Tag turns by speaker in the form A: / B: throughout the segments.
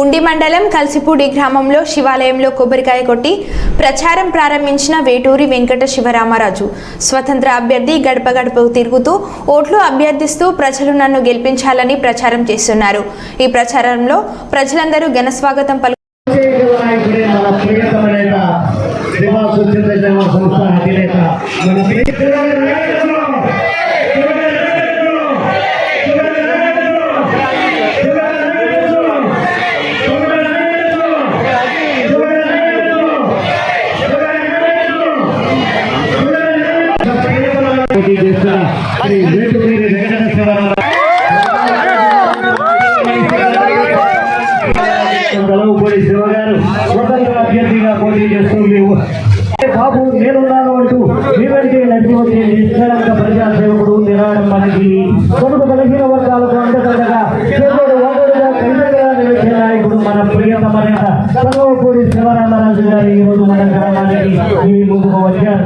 A: ఉండి మండలం కల్సిపూడి గ్రామంలో శివాలయంలో కొబ్బరికాయ కొట్టి ప్రచారం ప్రారంభించిన వేటూరి వెంకట శివరామరాజు. స్వతంత్ర అభ్యర్థి గడప గడపకు తిరుగుతూ ఓట్లు అభ్యర్థిస్తూ ప్రజలు నన్ను గెలిపించాలని ప్రచారం చేస్తున్నారు. ఈ ప్రచారంలో ప్రజలందరూ ఘనస్వాగతం పలు
B: సంస్థ అధినేత. గలవపూడి శివ గారు స్వతంత్ర అభ్యర్థిగా పోటీ చేస్తుంది బాబు నేనున్నాను అంటూ మీ వెంటే నడిచి ప్రజా సేవకుడు నిరాడం మనకి కొడుకు బలహీన వర్గాలకు అండదండగా కైదగా నాయకుడు మన ప్రియతమ నేత శివరామరాజు గారు ఈ రోజు మన గ్రామానికి ఈ ముందుకు వచ్చారు.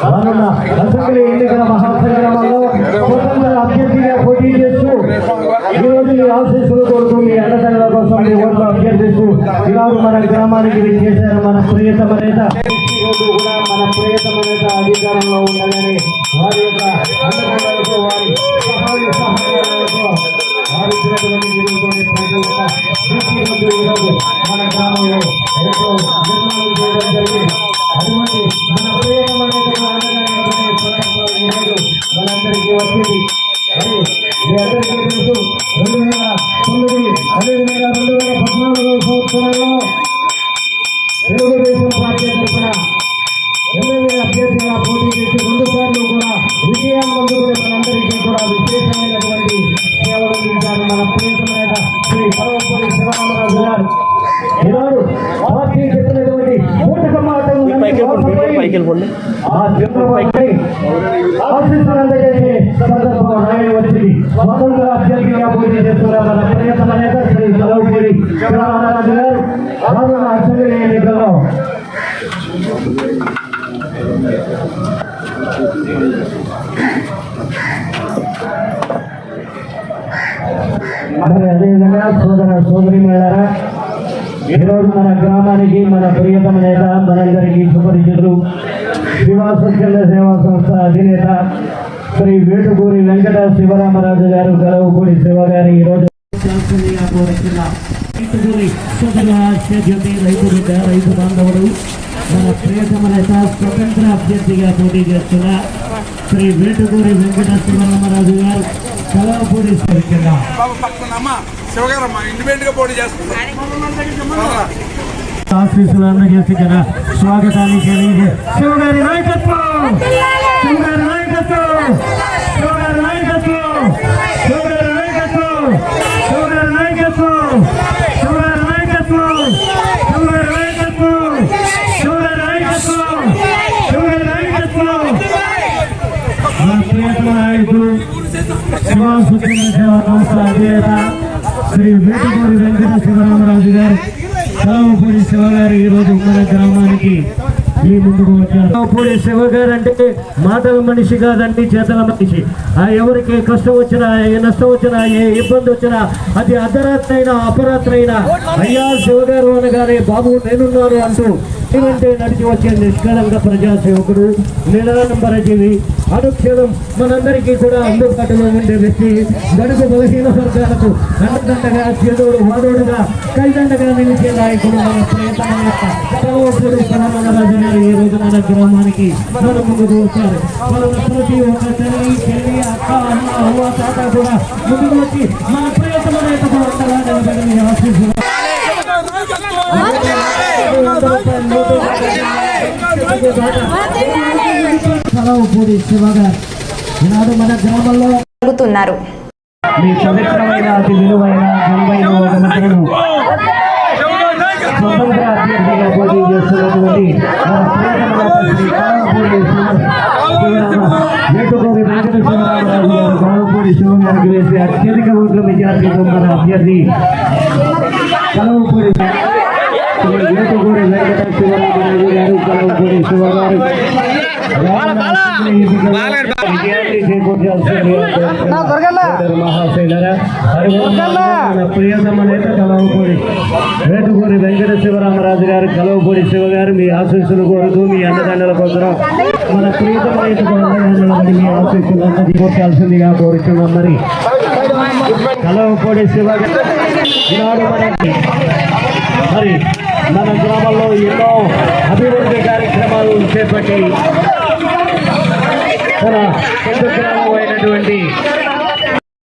B: రానున్న అసెంబ్లీ ఎన్నికల మహాసంగ్రామంలో స్వతంత్ర అభ్యర్థిగా పోటీ చేస్తూ ఈరోజు మీ ఆశీస్సులు కోరుతూ మీ అండదండల కోసం మీ ఓట్లు అభ్యర్థిస్తూ ఈరోజు మన గ్రామానికి చేశారు మన ప్రియతమ నేత. ఈరోజు కూడా మన ప్రియతమ నేత అధికారంలో ఉండాలని వారి యొక్క అండదండలతో వారి సహాయ సహకారాలతో వారి ఇచ్చినటువంటి నిలువుతోని ప్రజల యొక్క దృష్టి ముందు ఈరోజు మన గ్రామంలో ఎంతో నిర్మాణం చేయడం జరిగింది. వచ్చింది మరి మీ అందరికీ తెలుసు రెండు వేల తొమ్మిది అదేవిధంగా రెండు వేల పద్నాలుగో సంవత్సరంలో తెలుగుదేశం పార్టీ తరఫున ఎమ్మెల్యే అభ్యర్థిగా పోటీ చేసి రెండు సార్లు కూడా విజయాన్ని అందుకునే మనందరికీ కూడా విశేషమైనటువంటి సేవలు అందించారు మన ప్రియతమ శ్రీ సర్వపల్లి శివరామరాజు గారు ఈనాడు పార్టీ చెప్పినటువంటి కూటక మాటలు ఆ ఆశీస్సులు ಮೊದಲು ಅಭ್ಯರ್ಥಿಗಳ ಪೂಜೆ ಸೂರವರ ಪ್ರಯತ್ನದ ಶ್ರೀ ಕಲವಗಿರಿ ಚುನಾವಣಾಧಿಕಾರಿ ಅವರ ಅರ್ಚನೆಯನ್ನು మరి అదేవిధంగా సోదర సోదరి మేళారా ఈరోజు మన గ్రామానికి మన ప్రియతమ నేత మనందరికీ సుపరిచితులు శ్రీవాస సేవా సంస్థ అధినేత శ్రీ వేటుకూరి వెంకట శివరామరాజు గారు గలవుపూడి శివ గారి ఈరోజు రైతు బాంధవుడు. మన ప్రియతమ నేత స్వతంత్ర అభ్యర్థిగా పోటీ చేస్తున్న శ్రీ వేటుకూరి వెంకట శివరామరాజు గారు కలవపూడి కింద ఆశీస్సులు అందజేసి స్వాగతాన్ని తెలియజే శివగారి నాయకత్వం! శ్రీ వేటపూడి వెంకట శివరామరాజు గారు కలవపూడి శివగారు ఈరోజు మన గ్రామానికి ఈ ముందుకు వచ్చారు కలవపూడి శివ గారు అంటే మాటల మనిషి కాదండి చేతల మనిషి. ఆ ఎవరికి కష్టం వచ్చినా ఏ నష్టం వచ్చినా ఏ ఇబ్బంది వచ్చినా అది అర్ధరాత్రి అయినా అపరాత్రి అయినా అయ్యా శివ గారు అనగానే బాబు నేనున్నారు అంటూ ఇవంటే నడిచి వచ్చే నిష్కళంక ప్రజాసేవకుడు నిరాడంబర జీవి అనుక్షణం మనందరికీ కూడా అందుబాటులో ఉండే వ్యక్తి గడుపు బలహీన వర్గాలకు అండదండగా చేదోడు వాదోడుగా కైదండగా నిలిచే నాయకుడు మన ప్రయత్నం యొక్క సర్వోపుడు పరమరాజు గారు ఈ రోజు మన గ్రామానికి మన ముందుకు వచ్చారు. మన ప్రతి ఒక్క తల్లి చెల్లి అక్క అమ్మ అవ్వ తాత కూడా ముందుకు వచ్చి మన ప్రయత్నం యొక్క ఆశీస్సు ఈనాడు మన గ్రామంలో
A: జరుగుతున్నారు
B: మీ పవిత్రమైన అతి విలువైన విలువైన ఒక స్వతంత్ర అభ్యర్థిగా పోటీ చేస్తున్నటువంటి మన ప్రియతమ శ్రీ కాలంపూడి వేటుకోవి వెంకట గారు కాలంపూడి శివ గారికి వేసి అత్యధిక ఓట్ల మెజార్టీతో మన అభ్యర్థి కలవపూడి యువతగూడి వెంకట శివరామరాజు గారు కలవకూడి శివగారు ప్రియతమ నేత కలవపూడి వేటుకూరి గారు కలవపూడి శివగారు మీ ఆశీస్సులు కోరుతూ మీ అన్నదండల కోసం మన ప్రియతమ నేతకు అన్నదండలని మీ ఆశీస్సులు అందరికీ కోర్చాల్సిందిగా కోరుతున్నాం మరి కలవపూడి శివగారు మరి